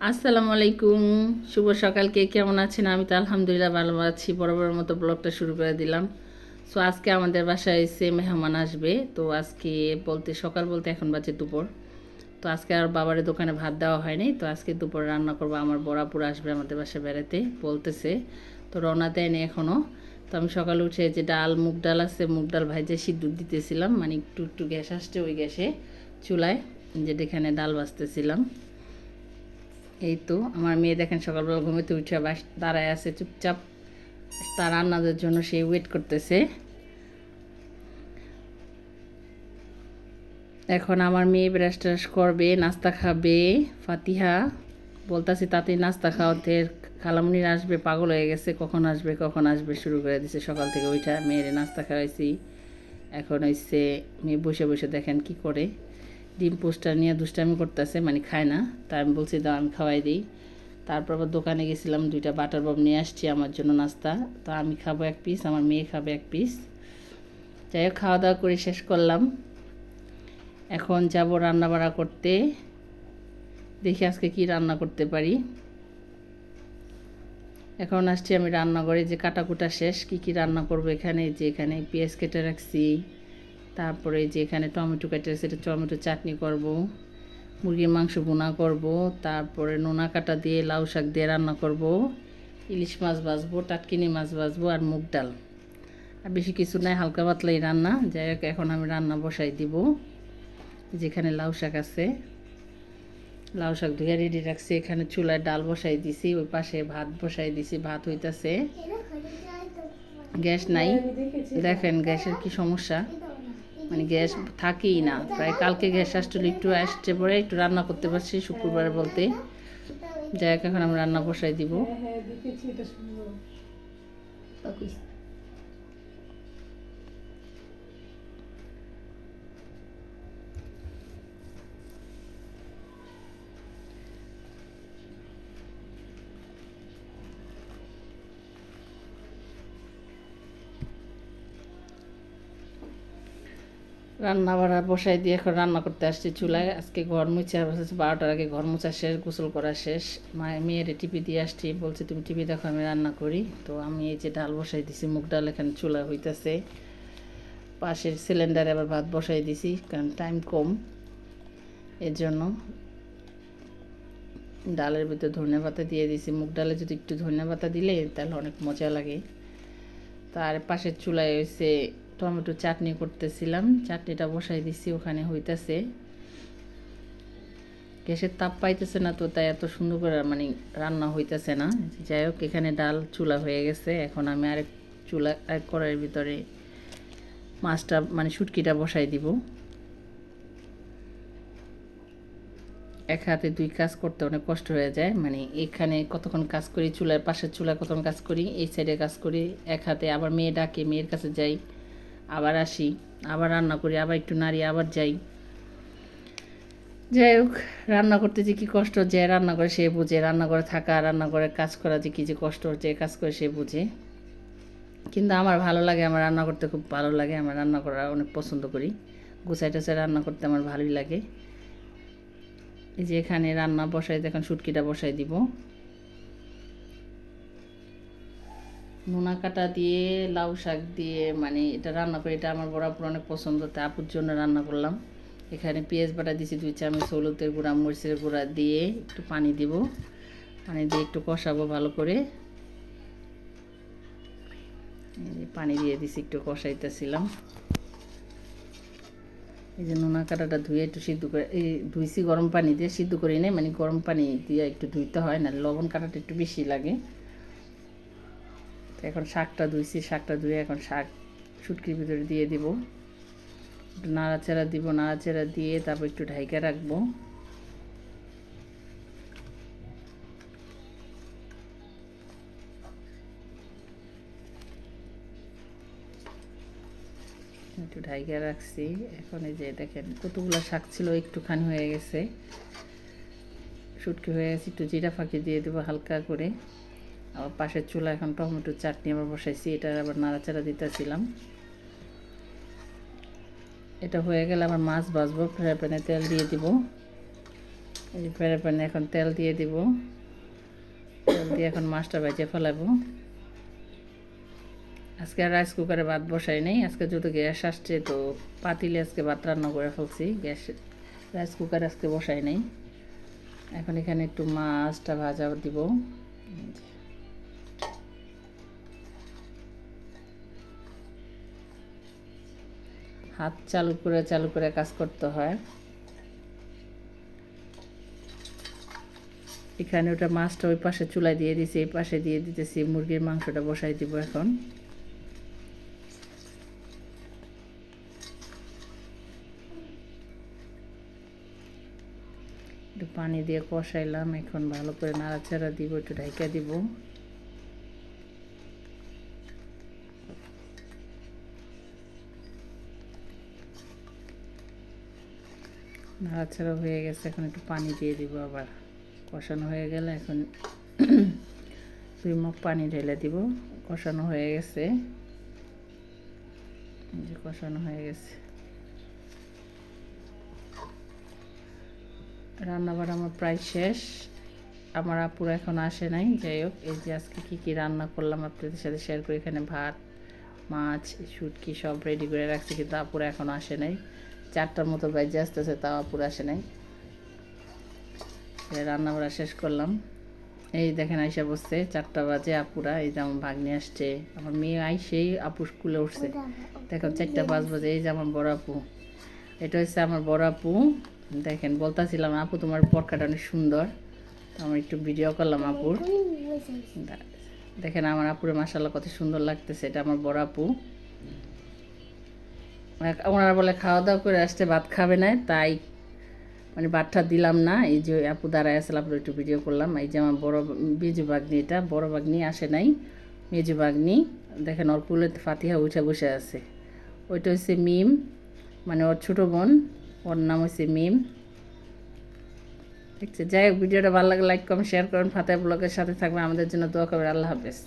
আসসালামু আলাইকুম। শুভ সকাল। কে কেমন আছেন? আমি তো আলহামদুলিল্লাহ ভালো আছি। বরাবর মতো ব্লগটা শুরু করে দিলাম। সো আজকে আমাদের বাসায় এসে মেহমান আসবে। তো আজকে বলতে, সকাল বলতে এখন বাজে দুপুর। তো আজকে আর বাবার দোকানে ভাত দেওয়া হয়নি। তো আজকে দুপুর রান্না করব। আমার বড়াপুর আসবে আমাদের বাসায় বেড়াতে, বলতেছে। তো রওনা দেয়নি এখনও তো আমি সকালে উঠে যে ডাল, মুগ ডাল আছে, মুগ ডাল ভাইজে সিদ্ধ দিতেছিলাম। মানে একটু একটু গ্যাস আসছে ওই গ্যাসে চুলায়। যে এখানে ডাল ভাজতেছিলাম। এই তো, আমার মেয়ে দেখেন সকালবেলা ঘুমেতে উঠে বাস দাঁড়ায় আছে, চুপচাপ। তার রান্নাদের জন্য সে ওয়েট করতেছে। এখন আমার মেয়ে ব্রাশ ট্রাশ করবে, নাস্তা খাবে। ফাতিহা, বলতাছি তাতে নাস্তা খাওয়াতে খালামুনির আসবে, পাগল হয়ে গেছে, কখন আসবে কখন আসবে শুরু করে দিছে। সকাল থেকে ওইটা মেয়েরে নাস্তা খাওয়াইছি। এখন হচ্ছে মেয়ে বসে বসে দেখেন কি করে। ডিম পোস্টার নিয়ে দুষ্টামি করতেছে মানে খায় না। তাই আমি বলছি, দাও, আমি খাওয়াই দিই। তারপর আবার দোকানে গেছিলাম, দুইটা বাটার বম নিয়ে আসছি আমার জন্য নাস্তা। তো আমি খাব এক পিস আমার মেয়ে খাবে এক পিস যাই হোক খাওয়া দাওয়া করে শেষ করলাম। এখন যাব রান্না বাড়া করতে। দেখি আজকে কি রান্না করতে পারি। এখন আসছি আমি রান্নাঘরে, যে কাটাকুটা শেষ, কি কি রান্না করব এখানে, যে এখানে পেঁয়াজ কেটে রাখছি। তারপরে যে এখানে টমেটো কেটে সেটা টমেটো চাটনি করব মুরগির মাংস বোনা করব তারপরে নোনা কাটা দিয়ে লাউ শাক দিয়ে রান্না করব ইলিশ মাছ ভাজবো টাটকিনি মাছ ভাজবো আর মুগ ডাল। আর বেশি কিছু নাই হালকা পাতলাই রান্না যাই হোক এখন আমি রান্না বসাই দিব। যেখানে লাউ শাক আছে লাউ শাক ধুয়ে রেডি রাখছি এখানে চুলায় ডাল বসাই দিছি ওই পাশে ভাত বসাই দিছি ভাত হইতাছে। গ্যাস নাই। দেখেন গ্যাসের কি সমস্যা? মানে গ্যাস থাকেই না। প্রায় কালকে গ্যাস আসছিল একটু আসছে পরে একটু রান্না করতে পারছি শুক্রবার বলতে। যাই এখন আমি রান্না বসাই দিব। রান্না বাড়া বসাই দিয়ে এখন রান্না করতে আসছি চুলায়। আজকে ঘর মুছা বারোটার আগে ঘর মুছা শেষ, গোসল করা শেষ। মায়ের মেয়ের টিপি দিয়ে আসছি, বলছে, তুমি টিপি দেখো, আমি রান্না করি। তো আমি এই যে ডাল বসাই দিছি, মুগ ডাল এখানে চুলা হইতেছে। পাশের সিলিন্ডারে আবার ভাত বসাই দিছি, কারণ টাইম কম। এর জন্য ডালের ভিতরে ধনে পাতা দিয়ে দিছি। মুগ ডালে যদি একটু ধনে পাতা দিলে তাহলে অনেক মজা লাগে। তার পাশের চুলায় হয়েছে টমেটো চাটনি করতেছিলাম। চাটনিটা বসাই দিছি, ওখানে হইতেছে। গ্যাসের তাপ পাইতেছে না তো, তাই এত সুন্দর করে মানে রান্না হইতেছে না। যাই হোক, এখানে ডাল, চুলা হয়ে গেছে। এখন আমি আরেক চুলা এক কড়াইয়ের ভিতরে মাছটা মানে শুটকিটা বসাই দিব। এক হাতে দুই কাজ করতে অনেক কষ্ট হয়ে যায়। মানে এখানে কতক্ষণ কাজ করি, চুলার পাশের চুলা কতক্ষণ কাজ করি, এই সাইডে কাজ করি। এক হাতে আবার মেয়ে ডাকে, মেয়ের কাছে যাই। আবার আসি, আবার রান্না করি, আবার একটু নাড়ি, আবার যাই। যাই হোক, রান্না করতে যে কী কষ্ট, যে রান্না করে সে বুঝে, রান্না করে থাকা, রান্না করে কাজ করা যে কী যে কষ্ট, যে কাজ করে সে বুঝে। কিন্তু আমার ভালো লাগে, আমার রান্না করতে খুব ভালো লাগে, আমার রান্না করা অনেক পছন্দ করি। গুছাই টুসাই রান্না করতে আমার ভালোই লাগে। এই যে এখানে রান্না বসাই দেখেন শুটকিটা বসাই দিব। নোনা কাটা দিয়ে, লাউ শাক দিয়ে মানে এটা রান্না করি, এটা আমার বরাবর অনেক পছন্দ। তাই আপুর জন্য রান্না করলাম। এখানে পেঁয়াজ বাটা দিয়েছি দুই চামচ, হলুদের গুঁড়া, মরিচের গুঁড়া দিয়ে একটু পানি দিব। পানি দিয়ে একটু কষাবো ভালো করে। পানি দিয়ে দিছি, একটু কষাইতেছিলাম। এই যে নোনা কাটাটা ধুয়ে একটু সিদ্ধ করে, এই ধুইছি গরম পানি দিয়ে, সিদ্ধ করি নেই মানে গরম পানি দিয়ে একটু ধুইতে হয় না লবণ কাটাটা একটু বেশি লাগে। তো এখন শাকটা ধুইছি, শাকটা ধুয়ে এখন শাক শুটকির ভিতরে দিয়ে দিব। একটু নাড়াচাড়া দিব, নাড়াচাড়া দিয়ে তারপর একটু ঢাইকা রাখব। একটু ঢাইকা রাখছি। এখন এই যে দেখেন কতগুলো শাক ছিল, একটুখানি হয়ে গেছে। শুটকি হয়ে গেছে, একটু জিরা ফাঁকি দিয়ে দেবো হালকা করে। আবার পাশের চুলা এখন টমেটো চাটনি আবার বসাইছি এটা আবার নাড়াচাড়া দিতেছিলাম। এটা হয়ে গেলে আবার মাছ ভাজবো, ফ্রাই প্যানে তেল দিয়ে দিব। এই ফেরে প্যানে এখন তেল দিয়ে দিব। তেল দিয়ে এখন মাছটা ভেজে ফেলাবো। আজকে আর রাইস কুকারে ভাত বসাই নেই, আজকে যেহেতু গ্যাস আসছে তো পাতিলে আজকে ভাত রান্না করে ফেলছি, গ্যাস রাইস কুকারে আজকে বসাই নেই। এখন এখানে একটু মাছটা ভাজা দিব। হাত চালু করে চালু করে কাজ করতে হয়। এখানে ওটা মাছটা ওই পাশে চুলায় দিয়ে দিছি, এই পাশে দিয়ে দিতেছি, মুরগির মাংসটা বসাই দিব এখন। একটু পানি দিয়ে কষাইলাম, এখন ভালো করে নাড়াচাড়া দিব, একটু ঢাইকা দিব। নাড়াচাড়া হয়ে গেছে, এখন একটু পানি দিয়ে দিব আবার। কষানো হয়ে গেলে এখন দুই মুখ পানি ঢেলে দিব। কষানো হয়ে গেছে। যে কষানো হয়ে গেছে। রান্নাবার আমার প্রায় শেষ। আমার আপুরা এখন আসে নাই, যাই হোক। এই যে আজকে কী কী রান্না করলাম আপনাদের সাথে শেয়ার করে। এখানে ভাত, মাছ, শুটকি সব রেডি করে রাখছি, কিন্তু আপুরা এখন আসে নাই। চারটার মতো বাজে আসতেছে, তাও আপুরা আসে নাই। রান্না বাড়া শেষ করলাম। এই দেখেন আইসা বসছে, চারটা বাজে আপুরা, এই যে আমার ভাগ্নি আসছে। আমার মেয়ে আইসেই আপু স্কুলে উঠছে। দেখো চারটা পাঁচ বাজে, এই যে আমার বড় আপু। এটা হচ্ছে আমার বড় আপু। দেখেন, বলতাছিলাম, আপু, তোমার পরকাটা অনেক সুন্দর। তো আমি একটু ভিডিও করলাম আপুর। দেখেন, আমার আপুরে মাসাল্লাহ কত সুন্দর লাগতেছে। এটা আমার বড় আপু। ওনারা বলে খাওয়া দাওয়া করে আসতে ভাত খাবে না, তাই মানে ভাতটা দিলাম না। এই যে আপু দাঁড়ায় আসলে আপুর একটু ভিডিও করলাম। এই যে আমার বড় বেজু বাগনি এটা, বড় বাগনি আসে নাই, মেজু বাগনি দেখেন ওর ফাতিহা উঠে বসে আছে। ওইটা হচ্ছে মিম মানে ওর ছোটো বোন, ওর নাম হচ্ছে মিম। ঠিক আছে যাই হোক, ভিডিওটা ভালো লাগে লাইক কমেন্ট শেয়ার করুন। ফাতে ব্লগের সাথে থাকবেন। আমাদের জন্য দোয়া করবেন। আল্লাহ হাফেজ।